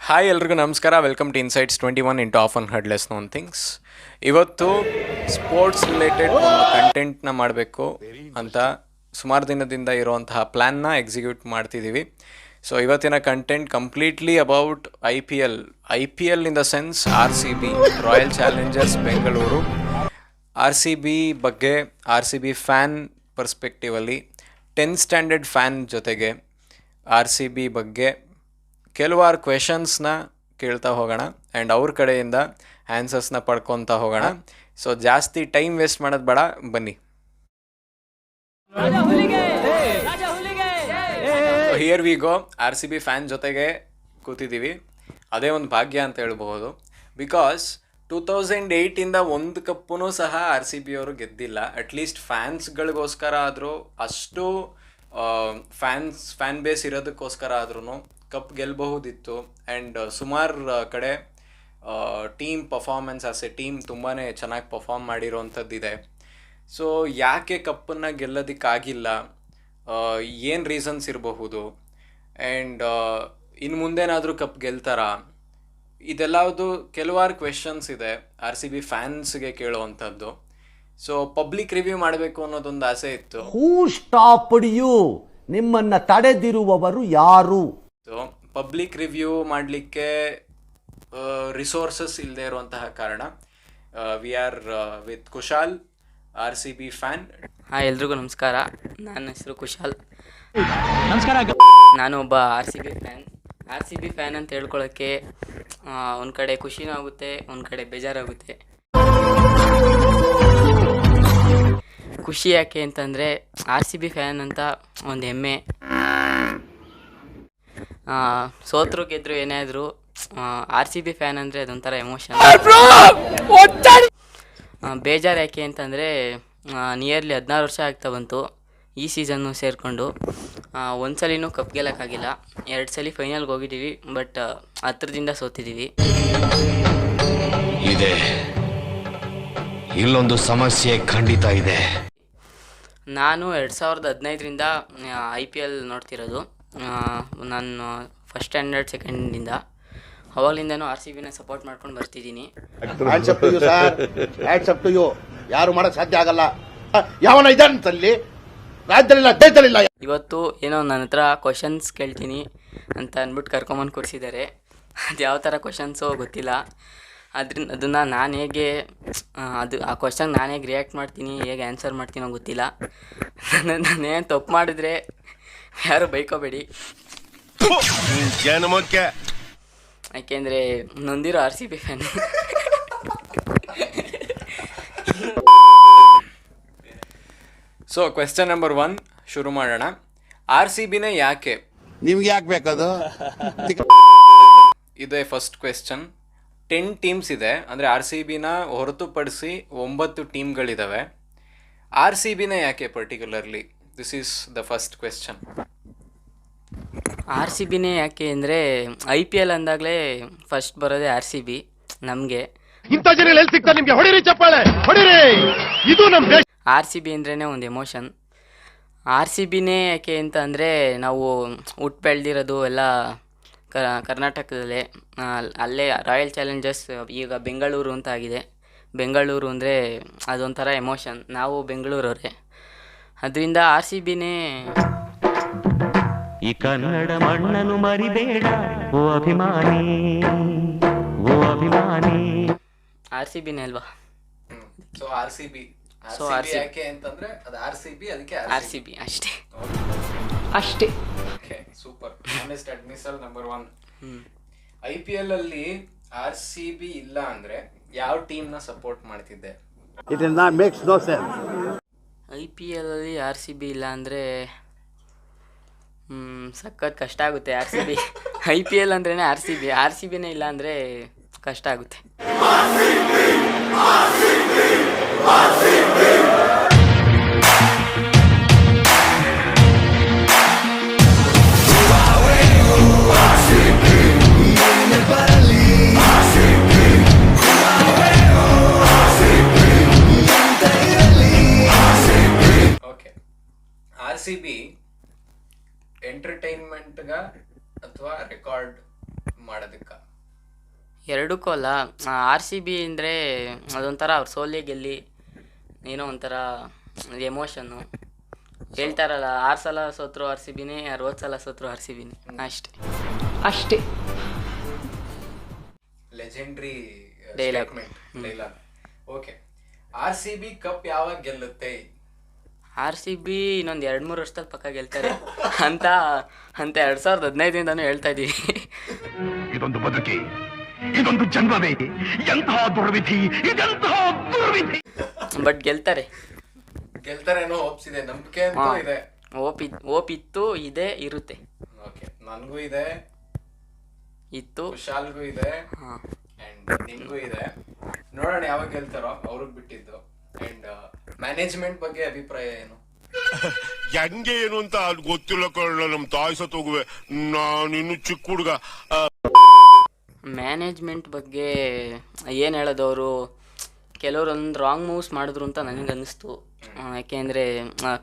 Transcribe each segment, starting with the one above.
Hi ಎಲ್ರಿಗೂ ನಮಸ್ಕಾರ. Welcome to Insights twenty one into of un hurdles known things ಇವತ್ತು sports related ಕಂಟೆಂಟ್ನ ಮಾಡಬೇಕು ಅಂತ ಸುಮಾರು ದಿನದಿಂದ ಇರುವಂತಹ ಪ್ಲ್ಯಾನ್ನ ಎಕ್ಸಿಕ್ಯೂಟ್ ಮಾಡ್ತಿದ್ದೀವಿ ಸೊ ಇವತ್ತಿನ content completely about I P L I P L in the sense R C B Royal Challengers Bengaluru R C B ಬಗ್ಗೆ ಆರ್ ಸಿ ಬಿ ಫ್ಯಾನ್ ಪರ್ಸ್ಪೆಕ್ಟಿವಲ್ಲಿ ಟೆನ್ ಸ್ಟ್ಯಾಂಡರ್ಡ್ ಫ್ಯಾನ್ ಜೊತೆಗೆ ಆರ್ ಸಿ ಬಿ ಬಗ್ಗೆ ಕೆಲವಾರು ಕ್ವೆಶನ್ಸ್ನ ಕೇಳ್ತಾ ಹೋಗೋಣ and ಅವ್ರ ಕಡೆಯಿಂದ ಆನ್ಸರ್ಸ್ನ ಪಡ್ಕೊತಾ ಹೋಗೋಣ. ಸೊ ಜಾಸ್ತಿ ಟೈಮ್ ವೇಸ್ಟ್ ಮಾಡೋದು ಬೇಡ ಬನ್ನಿ. Here we go R C B fan ಜೊತೆಗೆ ಕೂತಿದ್ದೀವಿ ಅದೇ ಒಂದು ಭಾಗ್ಯ ಅಂತ ಹೇಳ್ಬಹುದು. ಬಿಕಾಸ್ ಟೂ ತೌಸಂಡ್ ಏಯ್ಟಿಂದ ಒಂದು ಕಪ್ಪೂ ಸಹ ಆರ್ ಸಿ ಬಿ ಅವರು ಗೆದ್ದಿಲ್ಲ. ಅಟ್ಲೀಸ್ಟ್ ಫ್ಯಾನ್ಸ್ಗಳಿಗೋಸ್ಕರ ಆದರೂ ಅಷ್ಟು ಫ್ಯಾನ್ಸ್ ಫ್ಯಾನ್ ಬೇಸ್ ಇರೋದಕ್ಕೋಸ್ಕರ ಆದ್ರೂ ಕಪ್ ಗೆಲ್ಲಬಹುದಿತ್ತು ಆ್ಯಂಡ್ ಸುಮಾರು ಕಡೆ team performance as a team ತುಂಬಾ ಚೆನ್ನಾಗಿ ಪರ್ಫಾರ್ಮ್ ಮಾಡಿರೋವಂಥದ್ದಿದೆ ಸೊ ಯಾಕೆ ಕಪ್ಪನ್ನು ಗೆಲ್ಲೋದಕ್ಕಾಗಿಲ್ಲ? ಏನು ರೀಸನ್ಸ್ ಇರಬಹುದು? ಆ್ಯಂಡ್ ಇನ್ನು ಮುಂದೇನಾದರೂ ಕಪ್ ಗೆಲ್ತಾರ? ಇದೆಲ್ಲದು ಕೆಲವಾರು ಕ್ವೆಶನ್ಸ್ ಇದೆ, ಆರ್ ಸಿ ಬಿ ಫ್ಯಾನ್ಸ್ಗೆ ಕೇಳುವಂಥದ್ದು. ಸೊ ಪಬ್ಲಿಕ್ ರಿವ್ಯೂ ಮಾಡಬೇಕು ಅನ್ನೋದೊಂದು ಆಸೆ ಇತ್ತು. ಹೂ ಸ್ಟಾಪ್ ಯು ನಿಮ್ಮನ್ನು ತಡೆದಿರುವವರು ಯಾರು? ಸೊ ಪಬ್ಲಿಕ್ ರಿವ್ಯೂ ಮಾಡಲಿಕ್ಕೆ ರಿಸೋರ್ಸಸ್ ಇಲ್ಲದೆ ಇರುವಂತಹ ಕಾರಣ we are with Kushal R C B fan hi ಎಲ್ರಿಗೂ ನಮಸ್ಕಾರ. ನನ್ನ ಹೆಸರು ಕುಶಾಲ್. ನಾನು ಒಬ್ಬ R C B fan R C B fan ಅಂತ ಹೇಳ್ಕೊಳ್ಳೋಕ್ಕೆ ಒಂದು ಕಡೆ ಖುಷಿನೂ ಆಗುತ್ತೆ ಒಂದು ಕಡೆ ಬೇಜಾರಾಗುತ್ತೆ. ಖುಷಿ ಯಾಕೆ ಅಂತಂದರೆ ಆರ್ ಸಿ ಬಿ ಫ್ಯಾನ್ ಅಂತ ಒಂದು ಹೆಮ್ಮೆ. ಸೋತ್ರು ಗೆದ್ರು ಏನೇ ಆದ್ರು ಆರ್ ಸಿ ಬಿ ಫ್ಯಾನ್ ಅಂದರೆ ಅದೊಂಥರ ಎಮೋಷನ್ ಬೇಜಾರು ಯಾಕೆ ಅಂತಂದರೆ ನಿಯರ್ಲಿ ಹದಿನಾರು ವರ್ಷ ಆಗ್ತಾ ಬಂತು ಈ ಸೀಸನ್ನು ಸೇರಿಕೊಂಡು. ಒಂದು ಸಲಿನೂ ಕಪ್ ಗೆಲ್ಲಕ್ಕಾಗಿಲ್ಲ. ಎರಡು ಸಲ ಫೈನಲ್ಗೆ ಹೋಗಿದ್ದೀವಿ ಬಟ್ ಹತ್ರದಿಂದ ಸೋತಿದ್ದೀವಿ. ಇದೆ. ಇಲ್ಲೊಂದು ಸಮಸ್ಯೆ ಖಂಡಿತ ಇದೆ. ನಾನು ಎರಡು ಸಾವಿರದ ಹದಿನೈದರಿಂದ ಐ ಪಿ ಎಲ್ ನೋಡ್ತಿರೋದು. ನಾನು ಫಸ್ಟ್ ಸ್ಟ್ಯಾಂಡರ್ಡ್ ಸೆಕೆಂಡಿಂದ ಅವಾಗಲಿಂದನೂ ಆರ್ ಸಿ ಬಿನ ಸಪೋರ್ಟ್ ಮಾಡ್ಕೊಂಡು ಬರ್ತಿದ್ದೀನಿ. Hands up to you sir hands up to you ಯಾರು ಮಾಡಕ್ ಸಾಧ್ಯ ಆಗಲ್ಲ. ಯಾವನ ಇದ್ದಾನಂತಲ್ಲಿ ರಾಜ್ಯದಲ್ಲಿಲ್ಲ ದೇಶದಲ್ಲಿಲ್ಲ. ಇವತ್ತು ಏನೋ ನನ್ನ ಹತ್ರ ಕ್ವಶನ್ಸ್ ಕೇಳ್ತೀನಿ ಅಂತ ಅಂದ್ಬಿಟ್ಟು ಕರ್ಕೊಂಬಂದು ಕೂರಿಸಿದ್ದಾರೆ. ಅದು ಯಾವ ಥರ ಕ್ವಶನ್ಸು ಗೊತ್ತಿಲ್ಲ. ಅದ್ರಿಂದ ಅದನ್ನು ನಾನು ಹೇಗೆ ಅದು ಆ ಕ್ವಶನ್ಗೆ ನಾನು ಹೇಗೆ ರಿಯಾಕ್ಟ್ ಮಾಡ್ತೀನಿ ಹೇಗೆ ಆನ್ಸರ್ ಮಾಡ್ತೀನೋ ಗೊತ್ತಿಲ್ಲ. ನಾನು ನಾನೇನು ತಪ್ಪು ಮಾಡಿದ್ರೆ ಯಾರು ಬೈಕೋಬೇಡಿ. ಯಾಕೆಂದ್ರೆ ಯಾಕೆಂದರೆ ನೊಂದಿರೋ R C B fan so question number one ಶುರು ಮಾಡೋಣ. ಆರ್ ಸಿ ಬಿನೇ ಯಾಕೆ? ನಿಮ್ಗೆ ಯಾಕೆ ಬೇಕದು? ಇದೆ ಫಸ್ಟ್ ಕ್ವೆಶ್ಚನ್ ಟೆನ್ ಟೀಮ್ಸ್ ಇದೆ ಅಂದರೆ ಆರ್ ಸಿ ಬಿನ ಹೊರತುಪಡಿಸಿ ಒಂಬತ್ತು ಟೀಮ್ಗಳಿದ್ದಾವೆ ಆರ್ ಸಿ ಬಿನೇ ಯಾಕೆ particularly this is the first question R C ಬಿನೇ ಯಾಕೆ ಅಂದರೆ ಐ ಪಿ ಎಲ್ ಅಂದಾಗಲೇ ಫಸ್ಟ್ ಬರೋದೇ ಆರ್ ಸಿ ಬಿ ನಮಗೆ. ಇಂಥ ಜನ ಎಲ್ಲಿ ಸಿಗ್ತಾರೆ ನಿಮಗೆ? ಹೊಡಿರಿ ಚಪ್ಪಾಳೆ ಹೊಡಿರಿ! ಇದು ನಮ್ಮ ದೇಶ. ಆರ್ ಸಿ ಬಿ ಅಂದ್ರೇ ಒಂದು ಎಮೋಷನ್ ಆರ್ ಸಿ ಬಿನೇ ಯಾಕೆ ಅಂತ ಅಂದರೆ ನಾವು ಹುಟ್ ಬೆಳೆದಿರೋದು ಎಲ್ಲ ಕ ಕರ್ನಾಟಕದಲ್ಲೇ ಅಲ್ಲೇ ರಾಯಲ್ ಚಾಲೆಂಜರ್ಸ್ ಈಗ ಬೆಂಗಳೂರು ಅಂತ ಆಗಿದೆ. ಬೆಂಗಳೂರು ಅಂದರೆ ಅದೊಂಥರ ಎಮೋಷನ್ ನಾವು ಬೆಂಗಳೂರವರೇ. ಅದರಿಂದ ಆರ್ ಸಿ ಬಿನೇ ಈ ಕನ್ನಡ ಮಣ್ಣನ್ನು ಮರಿಬೇಡ ಓ ಅಭಿಮಾನಿ ಓ ಅಭಿಮಾನಿ. ಆರ್ ಸಿ ಬಿನೇ ಅಲ್ವಾ? So R C B. So R C ಯಾಕೆ ಅಂತಂದ್ರೆ ಅದು ಆರ್ ಸಿ ಬಿ ಅದಕ್ಕೆ ಆರ್ ಸಿ ಬಿ. ಅಷ್ಟೇ. ಅಷ್ಟೇ. Okay super honest admission number one IPL I P L ಅಲ್ಲಿ ಆರ್ ಸಿ ಬಿ ಇಲ್ಲ ಅಂದ್ರೆ ಯಾವ ಟೀಮ್ನ ಸಪೋರ್ಟ್ ಮಾಡ್ತಿದ್ದೆ? It is not makes no sense I P ಎಲ್ಲಲ್ಲಿ R C B ಇಲ್ಲ ಅಂದರೆ ಸಖತ್ ಕಷ್ಟ ಆಗುತ್ತೆ R C B I P L ಅಂದ್ರೇ R C B R C ಬಿನೇ ಇಲ್ಲ ಅಂದರೆ ಕಷ್ಟ ಆಗುತ್ತೆ. ಆರ್ ಸಿ ಬಿ ಎಂಟರ್ಟೈನ್ಮೆಂಟ್ಗ ಅಥವಾ ರೆಕಾರ್ಡ್ ಮಾಡೋದಕ್ಕೆ? ಎರಡಕ್ಕೂ ಅಲ್ಲ ಆರ್ ಸಿ ಬಿ ಅಂದರೆ ಅದೊಂಥರ ಅವ್ರ ಸೋಲಿ ಗೆಲ್ಲಿ ಏನೋ ಒಂಥರ ಎಮೋಷನ್ನು ಹೇಳ್ತಾರಲ್ಲ ಆರು ಸಲ ಸೋತ್ರು ಆರ್ ಸಿ ಬಿನೇ ಅರವತ್ತು ಸಲ ಸೋತ್ರು ಆರ್ ಸಿ ಬಿನೇ ಅಷ್ಟೇ. ಅಷ್ಟೇ. Legendary Dialogue. Dialogue okay R C B cup ಯಾವಾಗ ಗೆಲ್ಲುತ್ತೆ? ಆರ್ ಸಿ ಬಿ ಇನ್ನೊಂದು ಎರಡು ಮೂರು ವರ್ಷದಲ್ಲಿ ಪಕ್ಕ ಗೆಲ್ತಾರೆ. ಅಂತ ಅಂತ ಎರಡು ಸಾವಿರದ ಹದಿನೈದರಿಂದನೂ ಹೇಳ್ತಾ ಇದ್ದೀವಿ. ಇದೊಂದು ಬದುಕಿ ಇದೊಂದು ಜನ್ಮವೇ ಎಂತಹ ದುರ್ವಿಧಿ ಇದೆಂತಹ ದುರ್ವಿಧಿ. ಬಟ್ ಗೆಲ್ತಾರೆ. ಗೆಲ್ತಾರೇನೋ ಹೋಪ್ಸಿದೆ ನಂಬಿಕೆ ಅಂತೂ ಹಾ. ಇದೆ. ಓಪ್ ಇತ್ ಓಪ್ ಇತ್ತು ಇದೆ ಇರುತ್ತೆ. ಓಕೆ ನನಗೂ ಇದೆ ಇತ್ತು. ಶಾಲ್ಗೂ ಇದೆ ಹಾಂ. ಅಂಡ್ ನಿಮ್ಗೂ ಇದೆ. ನೋಡೋಣ ಯಾವಾಗ ಗೆಲ್ತಾರೋ ಅವ್ರಿಗೆ ಬಿಟ್ಟಿದ್ದು. ಮ್ಯಾನೇಜ್ಮೆಂಟ್ ಬಗ್ಗೆ ಅಭಿಪ್ರಾಯ ಏನು? ಹೆಂಗೆ ಏನು ಅಂತ ಅದು ಗೊತ್ತಿಲ್ಲ ಕಳ್ಳ ನಮ್ ತಾಯಿ ಸತ್ತೋಗುವೆ ನಾನಿನ್ನು ಚಿಕ್ಕ ಹುಡುಗ. ಮ್ಯಾನೇಜ್ಮೆಂಟ್ ಬಗ್ಗೆ ಏನು ಹೇಳೋದು ಅವರು ಕೆಲವರು ಒಂದು ರಾಂಗ್ ಮೂವ್ಸ್ ಮಾಡಿದ್ರು ಅಂತ ನನಗೆ ಅನ್ನಿಸ್ತು. ಯಾಕೆಂದರೆ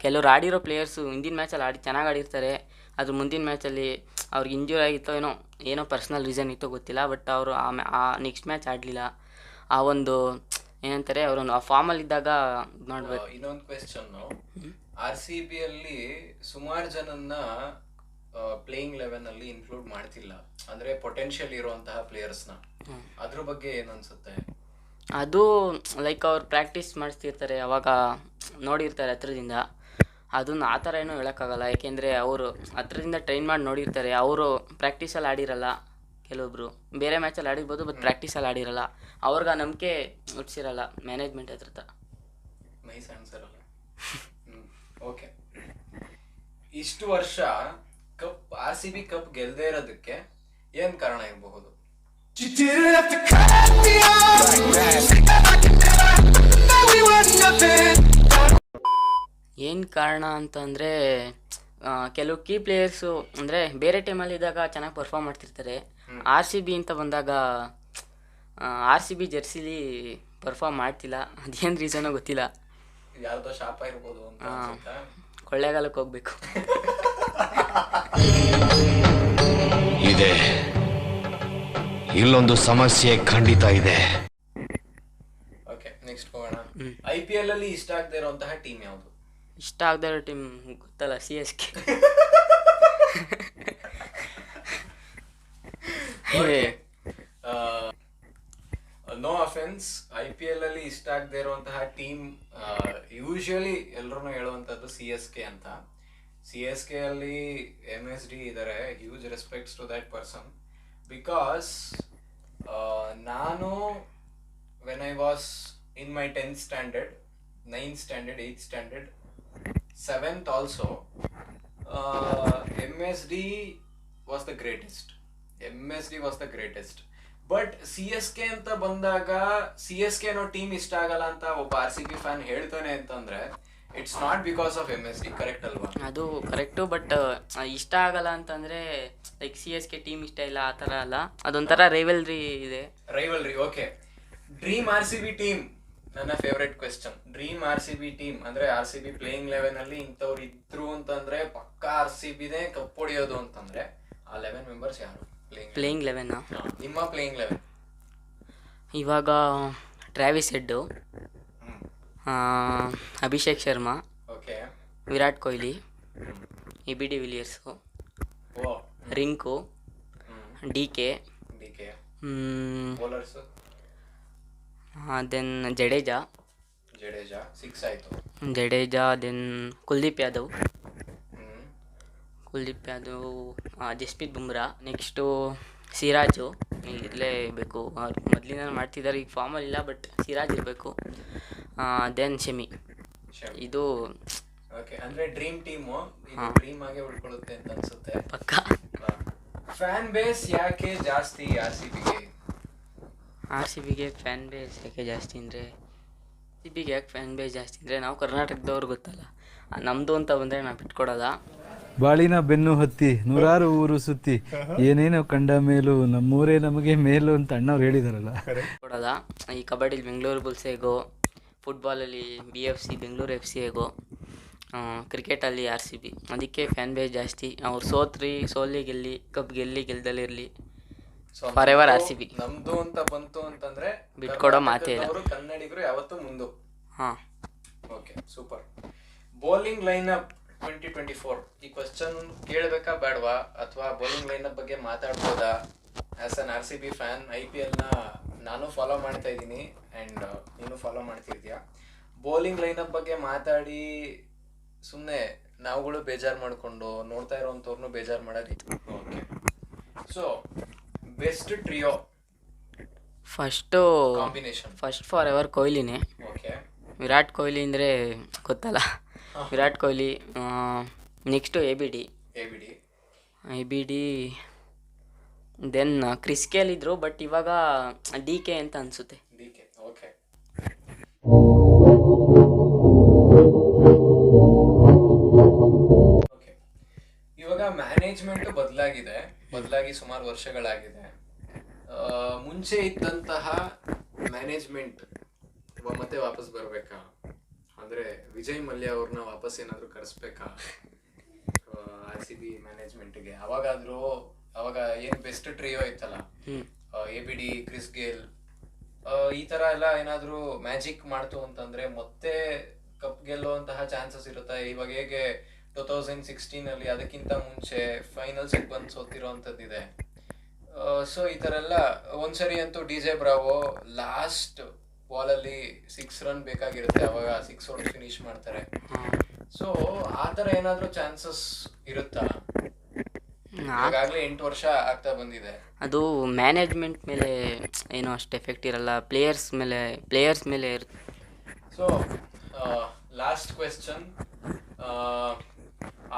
ಕೆಲವ್ರು ಆಡಿರೋ ಪ್ಲೇಯರ್ಸು ಹಿಂದಿನ ಮ್ಯಾಚಲ್ಲಿ ಆಡಿ ಚೆನ್ನಾಗಿ ಆಡಿರ್ತಾರೆ. ಅದ್ರ ಮುಂದಿನ ಮ್ಯಾಚಲ್ಲಿ ಅವ್ರಿಗೆ ಇಂಜೂರ್ ಆಗಿತ್ತೋ ಏನೋ ಏನೋ ಪರ್ಸ್ನಲ್ ರೀಸನ್ ಇತ್ತೋ ಗೊತ್ತಿಲ್ಲ. ಬಟ್ ಅವರು ಆ ಮ್ಯಾ ಆ ನೆಕ್ಸ್ಟ್ ಮ್ಯಾಚ್ ಆಡಲಿಲ್ಲ. ಆ ಒಂದು ಏನಂತಾರೆ ಅವರೊಂದು ಆ ಅಲ್ಲಿ ಇದ್ದಾಗ ಮಾಡಬೇಕು ಇನ್ನೊಂದು ಕ್ವೆಶನ್ ಆರ್ ಸಿ ಬಿ ಅಲ್ಲಿ ಸುಮಾರು ಜನನ್ನ ಪ್ಲೇಯಿಂಗ್ ಲೆವೆನ್ ಅಲ್ಲಿ ಇನ್ಕ್ಲೂಡ್ ಮಾಡ್ತಿಲ್ಲ. ಅಂದ್ರೆ ಪೊಟೆನ್ಷಿಯಲ್ ಇರುವಂತಹ ಪ್ಲೇಯರ್ಸ್ನ. ಅದ್ರ ಬಗ್ಗೆ ಏನ್ ಅನ್ಸುತ್ತೆ? ಅದು ಲೈಕ್ ಅವ್ರು ಪ್ರಾಕ್ಟೀಸ್ ಮಾಡಿಸ್ತಿರ್ತಾರೆ ಅವಾಗ ನೋಡಿರ್ತಾರೆ ಹತ್ರದಿಂದ. ಅದನ್ನ ಆ ಥರ ಏನೂ ಹೇಳೋಕ್ಕಾಗಲ್ಲ. ಯಾಕೆಂದರೆ ಅವರು ಹತ್ರದಿಂದ ಟ್ರೈನ್ ಮಾಡಿ ನೋಡಿರ್ತಾರೆ. ಅವರು ಪ್ರಾಕ್ಟೀಸಲ್ಲಿ ಆಡಿರಲ್ಲ. ಕೆಲವೊಬ್ಬರು ಬೇರೆ ಮ್ಯಾಚಲ್ಲಿ ಆಡಿರ್ಬೋದು ಬಟ್ ಪ್ರಾಕ್ಟೀಸಲ್ಲಿ ಆಡಿರಲ್ಲ. ಅವ್ರಿಗೆ ಆ ನಂಬಿಕೆ ಮುಟ್ಸಿರಲ್ಲ ಮ್ಯಾನೇಜ್ಮೆಂಟ್ ಹತ್ರ ಹತ್ರ ನೈಸ್ ಆನ್ಸರ್ ಅಲ್ಲ ಓಕೆ ಇಷ್ಟು ವರ್ಷ cup R C B cup ಗೆಲ್ಲದೆ ಇರೋದಕ್ಕೆ ಏನ್ ಕಾರಣ ಇರಬಹುದು? ಏನು ಕಾರಣ ಅಂತಂದರೆ ಕೆಲವು ಕೀ ಪ್ಲೇಯರ್ಸು ಅಂದರೆ ಬೇರೆ ಟೀಮಲ್ಲಿ ಇದ್ದಾಗ ಚೆನ್ನಾಗಿ ಪರ್ಫಾರ್ಮ್ ಮಾಡ್ತಿರ್ತಾರೆ. ಆರ್ ಸಿ ಬಿ ಅಂತ ಬಂದಾಗ ಆರ್ ಸಿ ಬಿ ಜೆರ್ಸಿಲಿ ಪರ್ಫಾರ್ಮ್ ಮಾಡ್ತಿಲ್ಲ. ಅದೇನು ರೀಸನೋ ಗೊತ್ತಿಲ್ಲ. ಯಾವುದೋ ಶಾಪ ಇರ್ಬೋದು ಅಂತ ಅನ್ಸುತ್ತಾ? ಕೊಳ್ಳೇಗಾಲಕ್ಕೆ ಹೋಗ್ಬೇಕು. ಇದೆ. ಇಲ್ಲೊಂದು ಸಮಸ್ಯೆ ಖಂಡಿತ ಇದೆ. ಓಕೆ ನೆಕ್ಸ್ಟ್ ಹೋಗೋಣ. ಐ ಪಿ ಎಲ್ ಅಲ್ಲಿ ಇಷ್ಟ ಆಗದೆ ಇರುವಂತಹ ಟೀಮ್ ಯಾವುದು? ಇಷ್ಟ ಆಗದೆ ಇರೋ ಟೀಮ್ ಗೊತ್ತಲ್ಲ C S K no offence I P L ಅಲ್ಲಿ ಇಷ್ಟ ಆಗದೆ ಇರುವಂತಹ ಟೀಮ್ ಯೂಶುವಲಿ ಎಲ್ಲರೂ ಹೇಳುವಂತದ್ದು ಸಿ ಎಸ್ ಕೆ ಅಂತ. ಸಿ ಎಸ್ ಕೆ ಅಲ್ಲಿ ಎಂ ಎಸ್ ಡಿ ಇದ್ದಾರೆ huge respects to that person because ನಾನು when I was in my tenth standard ninth standard eighth standard seventh also M S D was the greatest M S D was the greatest but C S K ಅಂತ ಬಂದಾಗ C S K ಅನ್ನೋ team ಇಷ್ಟ ಆಗಲ್ಲ ಅಂತ ಒಬ್ಬ R C B fan ಹೇಳ್ತಾನೆ ಅಂತಂದ್ರೆ it's not because of M S D correct ಅಲ್ವಾ? ಅದು ಕರೆಕ್ಟು ಬಟ್ ಇಷ್ಟ ಆಗಲ್ಲ ಅಂತಂದರೆ like C S K team ಇಷ್ಟ ಇಲ್ಲ ಆ ಥರ ಅಲ್ಲ. ಅದೊಂಥರ ರೈವಲ್ರಿ ಇದೆ. Rivalry okay dream R C B team ನನ್ನ favourite question dream R C B team ಅಂದ್ರೆ R C B playing eleven ಅಲ್ಲಿ ಇಂಥವ್ರು ಇದ್ರು ಅಂತಂದ್ರೆ ಪಕ್ಕಾ ಆರ್ ಸಿ ಬಿನೇ ಕಪ್ ಹೊಡಿಯೋದು ಅಂತಂದ್ರೆ ಆ ಲೆವೆನ್ ಮೆಂಬರ್ಸ್ ಯಾರು? ಪ್ಲೇಯಿಂಗ್ ಲೆವೆನ್ ನಿಮ್ಮ ಪ್ಲೇಯಿಂಗ್ ಲೆವೆನ್ ಇವಾಗ Travis Head Abhishek Sharma okay Virat Kohli A B D Villiers Rinku D K D K. Bowlers then Jadeja. Jadeja six ಆಯಿತು. ಜಡೇಜಾ ದೆನ್ ಕುಲ್ದೀಪ್ ಯಾದವ್. ಕುಲ್ದೀಪ್ ಯಾದವ್ ಜಸ್ಪ್ರೀತ್ ಬುಮ್ರಾ ನೆಕ್ಸ್ಟು ಸಿರಾಜು. ಇರಲೇಬೇಕು ಅವ್ರು ಮೊದಲಿಂದ ಮಾಡ್ತಿದ್ದಾರೆ ಈಗ ಫಾರ್ಮಲ್ಲಿ ಇಲ್ಲ ಬಟ್ ಸಿರಾಜ್ ಇರಬೇಕು. ದೆನ್ ಶಮಿ. ಇದು ಓಕೆ ಅಂದ್ರೆ ಡ್ರೀಮ್ ಟೀಮು ಡ್ರೀಮ್ ಆಗೇ ಉಳ್ಕೊಳ್ಳುತ್ತೆ ಅಂತ ಅನ್ಸುತ್ತೆ. ಪಕ್ಕ. ಫ್ಯಾನ್ ಬೇಸ್ ಯಾಕೆ ಜಾಸ್ತಿ ಆರ್ ಸಿ ಬಿಗೆ ಆರ್ ಸಿ ಬಿಗೆ ಫ್ಯಾನ್ ಬೇಸ್ ಯಾಕೆ ಜಾಸ್ತಿ ಅಂದರೆ ಸಿ ಬಿಗೆ ಯಾಕೆ ಫ್ಯಾನ್ ಬೇಸ್ ಜಾಸ್ತಿ ಅಂದರೆ ನಾವು ಕರ್ನಾಟಕದವ್ರು ಗೊತ್ತಲ್ಲ. ನಮ್ಮದು ಅಂತ ಬಂದರೆ ನಾವು ಬಿಟ್ಕೊಡೋಲ್ಲ ಬಾಳಿನ ಬೆನ್ನು ಹತ್ತಿ ನೂರಾರು ಊರು ಸುತ್ತಿ ಏನೇನೋ ಕಂಡ ಮೇಲೂ ನಮ್ಮೂರೇ ನಮಗೆ ಮೇಲು ಅಂತ ಅಣ್ಣವ್ರು ಹೇಳಿದಾರಲ್ಲ. ಕೊಡೋಲ್ಲ ಈ ಕಬಡ್ಡಿಲಿ ಬೆಂಗಳೂರು ಬುಲ್ಸ್ ಹೇಗೋ ಫುಟ್ಬಾಲಲ್ಲಿ B F C Bengaluru F C ಹೇಗೋ ಕ್ರಿಕೆಟಲ್ಲಿ ಆರ್ ಸಿ ಬಿ ಅದಕ್ಕೆ ಫ್ಯಾನ್ ಬೇಸ್ ಜಾಸ್ತಿ. ಅವ್ರು ಸೋತ್ರಿ ಸೋಲಿ ಗೆಲ್ಲಿ ಕಪ್ ಗೆಲ್ಲಿ ಗೆಲ್ದಲ್ಲಿರಲಿ. So, ಆರ್ ಸಿ ಬಿ ನಮ್ದು ಅಂತ ಬಂತು ಅಂತಂದ್ರೆ ಬಿಟ್ಕೊಡೋ ಮಾತೇ ಇಲ್ಲ. ಅವರು ಕನ್ನಡಿಗರು ಯಾವತ್ತೂ ಮುಂದು. ಹಾ. Okay super bowling line up twenty twenty four ಈ ಕ್ವಶನ್ ಕೇಳಬೇಕಾ ಬೇಡವಾ ಅಥವಾ ಬೌಲಿಂಗ್ ಲೈನ್ ಅಪ್ ಬಗ್ಗೆ ಮಾತಾಡ್ಬೋದಾ? As an R C B fan I P ಎಲ್ನ ನಾನು ಫಾಲೋ ಮಾಡ್ತಾ ಇದ್ದೀನಿ ಆ್ಯಂಡ್ ನೀನು ಫಾಲೋ ಮಾಡ್ತಿದ್ಯಾ ಬೌಲಿಂಗ್ ಲೈನ್ ಅಪ್ ಬಗ್ಗೆ ಮಾತಾಡಿ ಸುಮ್ಮನೆ ನಾವುಗಳು ಬೇಜಾರು ಮಾಡಿಕೊಂಡು ನೋಡ್ತಾ ಇರೋವಂಥವ್ರನ್ನೂ ಬೇಜಾರು ಮಾಡೋದಿತ್ತು okay so best trio first combination first forever ಕೊಹ್ಲಿನೇ okay Virat Kohli ಅಂದರೆ ಗೊತ್ತಲ್ಲ. Virat Kohli next A B D A B D A B D then Chris ಇದ್ರು ಬಟ್ ಇವಾಗ ಡಿ ಕೆ ಅಂತ ಅನಿಸುತ್ತೆ. ಡಿ ಕೆ ಓಕೆ ಇವಾಗ ಮ್ಯಾನೇಜ್ಮೆಂಟ್ ಬದಲಾಗಿದೆ. ಬದಲಾಗಿ ಸುಮಾರು ವರ್ಷಗಳಾಗಿದೆ. ಮುಂಚೆ ಇದ್ದಂತಹ ಮ್ಯಾನೇಜ್ಮೆಂಟ್ ಮತ್ತೆ ವಾಪಸ್ ಬರ್ಬೇಕಾ? ಅಂದ್ರೆ ವಿಜಯ್ ಮಲ್ಯ ಅವ್ರನ್ನ ವಾಪಸ್ ಏನಾದ್ರು ಕರೆಸ್ಬೇಕಾ? ಆರ್ ಸಿ ಬಿ ಮ್ಯಾನೇಜ್ಮೆಂಟ್ಗೆ ಅವಾಗಾದ್ರೂ ಅವಾಗ ಏನ್ ಬೆಸ್ಟ್ ಟ್ರಿಯೋ ಇತ್ತಲ್ಲ? A B D Chris Gayle ಈ ತರ ಎಲ್ಲ ಏನಾದ್ರೂ ಮ್ಯಾಜಿಕ್ ಮಾಡ್ತು ಅಂತಂದ್ರೆ ಮತ್ತೆ ಕಪ್ ಗೆಲ್ಲುವಂತಹ ಚಾನ್ಸಸ್ ಇರುತ್ತೆ. ಇವಾಗ ಹೇಗೆ ಟೂ ತೌಸಂಡ್ ಸಿಕ್ಸ್ಟೀನ್ ಅಲ್ಲಿ ಅದಕ್ಕಿಂತ ಮುಂಚೆ ಫೈನಲ್ಸ್ ಬಂದು ಸೋತಿರೋಂಥದ್ದಿದೆ. ಸೊ ಈ ತರ ಎಲ್ಲ ಒಂದ್ಸರಿ ಅಂತೂ D J Bravo last ball ಅಲ್ಲಿ ಸಿಕ್ಸ್ ರನ್ ಬೇಕಾಗಿರುತ್ತೆ ಅವಾಗ ಸಿಕ್ಸ್ ಹೊಡೆದು ಫಿನಿಶ್ ಮಾಡ್ತಾರೆ. ಸೊ ಆ ಥರ ಏನಾದರೂ ಚಾನ್ಸಸ್ ಇರುತ್ತಾ? ಈಗಾಗಲೇ ಎಂಟು ವರ್ಷ ಆಗ್ತಾ ಬಂದಿದೆ. ಅದು ಮ್ಯಾನೇಜ್ಮೆಂಟ್ ಮೇಲೆ ಏನೋ ಅಷ್ಟು ಎಫೆಕ್ಟ್ ಇರಲ್ಲ ಪ್ಲೇಯರ್ಸ್ ಮೇಲೆ ಪ್ಲೇಯರ್ಸ್ ಮೇಲೆ ಇರುತ್ತೆ so last question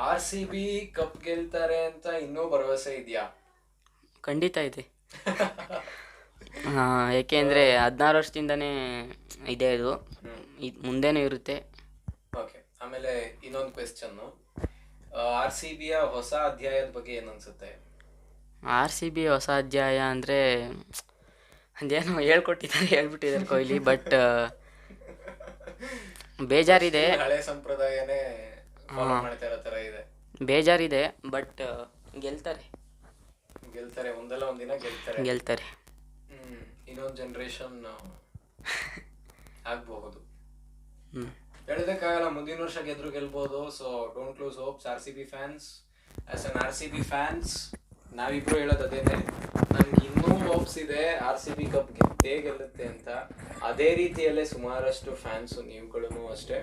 R C B cup ಗೆಲ್ತಾರೆ ಅಂತ ಇನ್ನೂ ಭರವಸೆ ಇದೆಯಾ? ಖಂಡಿತ ಇದೆ. ಅಂದರೆ ಹದಿನಾರು ವರ್ಷದಿಂದನೇ ಇದೆ ಇದು. ಇದು ಮುಂದೆನೂ ಇರುತ್ತೆ. ಓಕೆ ಆಮೇಲೆ ಇನ್ನೊಂದು ಕ್ವೆಶ್ಚನ್ ಆರ್ ಸಿ ಬಿಯ ಹೊಸ ಅಧ್ಯಾಯದ ಬಗ್ಗೆ ಏನು ಅನ್ಸುತ್ತೆ ಆರ್ ಸಿ ಬಿ ಹೊಸ ಅಧ್ಯಾಯ ಅಂದರೆ ಅದೇನೋ ಹೇಳ್ಕೊಟ್ಟಿದ್ದಾರೆ ಹೇಳ್ಬಿಟ್ಟಿದ್ದಾರೆ ಕೊಹ್ಲಿ ಬಟ್ ಬೇಜಾರಿದೆ. ಹಳೆ ಸಂಪ್ರದಾಯನೇ ಮಾಡ್ತಾ ಇರೋ ಇದೆ. ಬೇಜಾರಿದೆ ಬಟ್ ಗೆಲ್ತಾರೆ. ಗೆಲ್ತಾರೆ ಒಂದಲ್ಲ ಒಂದಿನ ಗೆಲ್ತಾರೆ. ಗೆಲ್ತಾರೆ. ಹ್ಮ್ ಇನ್ನೊಂದು ಜನರೇಷನ್ ಆಗಬಹುದು. ಹ್ಞೂ ಹೇಳೋದಕ್ಕಾಗಲ್ಲ ಮುಂದಿನ ವರ್ಷ ಗೆದ್ರು ಗೆಲ್ಬೋದು. So don't lose hopes R C B fans as an R C B fans ನಾವಿಬ್ರು ಹೇಳೋದು ಅದೇನೆ. ನನ್ಗೆ ಇನ್ನೂ ಹೋಪ್ಸ್ ಇದೆ ಆರ್ ಸಿ ಬಿ ಕಪ್ ಗೆದ್ದೇ ಗೆಲ್ಲುತ್ತೆ ಅಂತ. ಅದೇ ರೀತಿಯಲ್ಲೇ ಸುಮಾರಷ್ಟು ಫ್ಯಾನ್ಸ್ ನೀವುಗಳು ಅಷ್ಟೇ.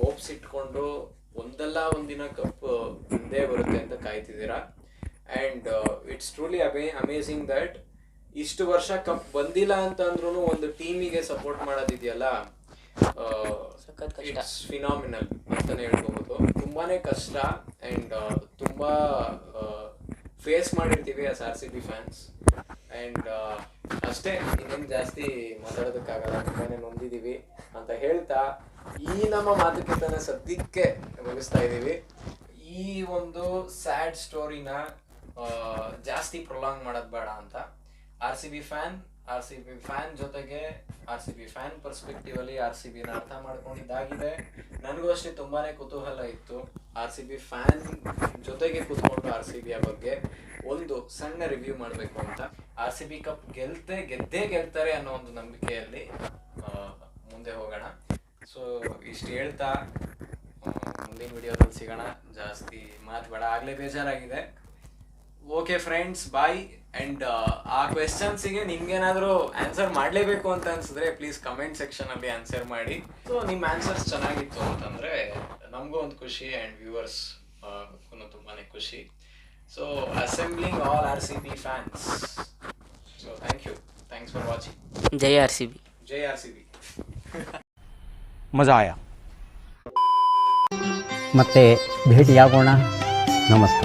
ಹೋಪ್ಸ್ ಇಟ್ಕೊಂಡು ಒಂದಲ್ಲ ಒಂದಿನ ಕಪ್ ಮುಂದೆ ಬರುತ್ತೆ ಅಂತ ಕಾಯ್ತಿದ್ದೀರಾ? And it's truly ama amazing that ಇಷ್ಟು ವರ್ಷ ಕಪ್ ಬಂದಿಲ್ಲ ಅಂತ ಅಂದ್ರೂ ಒಂದು ಟೀಮಿಗೆ ಸಪೋರ್ಟ್ ಮಾಡೋದಿದೆಯಲ್ಲ. ಇಟ್ಸ್ ಫಿನಾಮಿನಲ್ ಅಂತಲೇ ಹೇಳ್ಕೊಬೋದು. ತುಂಬಾ ಕಷ್ಟ ಆ್ಯಂಡ್ ತುಂಬ ಫೇಸ್ ಮಾಡಿರ್ತೀವಿ as R C B fans and ಅಷ್ಟೇ ಇನ್ನೇನು ಜಾಸ್ತಿ ಮಾತಾಡೋದಕ್ಕಾಗಲ್ಲ ತುಂಬಾನೇ ನೊಂದಿದ್ದೀವಿ ಅಂತ ಹೇಳ್ತಾ ಈ ನಮ್ಮ ಮಾತುಕತೆನ ಸದ್ಯಕ್ಕೆ ಮುಗಿಸ್ತಾ ಇದ್ದೀವಿ ಈ ಒಂದು ಸ್ಯಾಡ್ ಸ್ಟೋರಿನ ಜಾಸ್ತಿ ಪ್ರೊಲಾಂಗ್ ಮಾಡೋದು ಬೇಡ ಅಂತ. R C B fan R C B fan ಜೊತೆಗೆ R C B fan perspective ಅಲ್ಲಿ ಆರ್ ಸಿ ಬಿನ ಅರ್ಥ ಮಾಡ್ಕೊಂಡಿದ್ದಾಗಿದೆ. ನನಗೂ ಅಷ್ಟೇ ತುಂಬಾನೇ ಕುತೂಹಲ ಇತ್ತು. ಆರ್ ಸಿ ಬಿ ಫ್ಯಾನ್ ಜೊತೆಗೆ ಕೂತ್ಕೊಂಡು ಆರ್ ಸಿ ಬಿಯ ಬಗ್ಗೆ ಒಂದು ಸಣ್ಣ ರಿವ್ಯೂ ಮಾಡಬೇಕು ಅಂತ. ಆರ್ ಸಿ ಬಿ ಕಪ್ ಗೆಲ್ತೆ, ಗೆದ್ದೇ ಗೆಲ್ತಾರೆ ಅನ್ನೋ ಒಂದು ನಂಬಿಕೆಯಲ್ಲಿ ಮುಂದೆ ಹೋಗೋಣ. ಸೊ ಇಷ್ಟು ಹೇಳ್ತಾ ಮುಂದಿನ ವಿಡಿಯೋದಲ್ಲಿ ಸಿಗೋಣ. ಜಾಸ್ತಿ ಮಾತು ಬೇಡ ಆಗಲೇ ಬೇಜಾರಾಗಿದೆ. ಓಕೆ ಫ್ರೆಂಡ್ಸ್ ಬಾಯ್ ಅಂಡ್ ಆ ಕ್ವೆಶನ್ಸಿಗೆ ನಿಮ್ಗೇನಾದರೂ ಆನ್ಸರ್ ಮಾಡಲೇಬೇಕು ಅಂತ ಅನ್ಸಿದ್ರೆ ಪ್ಲೀಸ್ ಕಮೆಂಟ್ ಸೆಕ್ಷನಲ್ಲಿ ಆನ್ಸರ್ ಮಾಡಿ. ಸೊ ನಿಮ್ಮ ಆನ್ಸರ್ಸ್ ಚೆನ್ನಾಗಿತ್ತು ಅಂತಂದ್ರೆ ನಮಗೂ ಒಂದು ಖುಷಿ ಆ್ಯಂಡ್ ವ್ಯೂವರ್ಸ್ ತುಂಬಾ ಖುಷಿ. So assembling all R C B fans so thank you thanks for watching Jai R C B ಜೈ ಆರ್ ಸಿ ಬಿ ಮಜಾ ಆಯಾ. ಮತ್ತೆ ಭೇಟಿಯಾಗೋಣ. ನಮಸ್ಕಾರ.